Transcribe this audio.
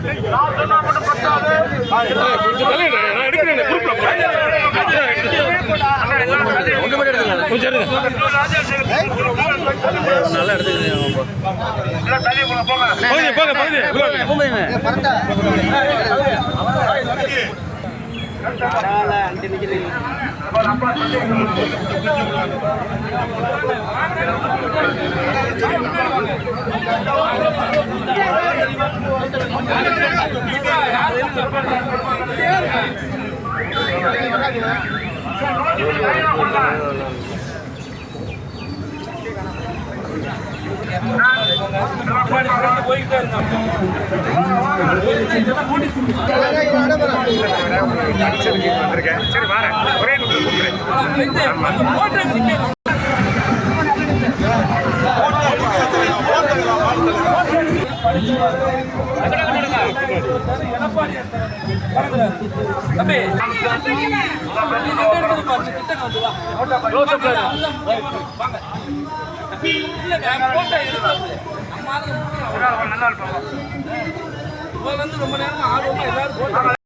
கொஞ்சம் தள்ளி நில்லுங்க. நான் எடுக்கிறேன் குரூப்ல போறேன் உள்ள சரி வரேன். ஒரே நிமிஷம் நல்லா இருப்பாங்க. ரொம்ப நேரமா ஆர்வமா எல்லாரும்